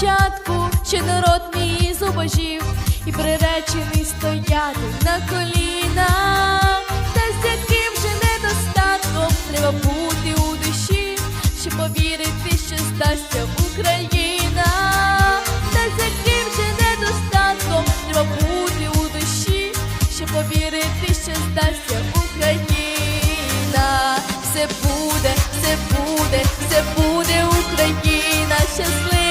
початку, ще народ мій зубожів і приречений стояти на колінах. Та з яким вже недостатком треба бути у душі, щоб повірити, що здасться Україна. Та з яким же недостатком треба бути у душі, щоб повірити, що здасться Україна. Все буде, все буде, все буде Україна щаслива.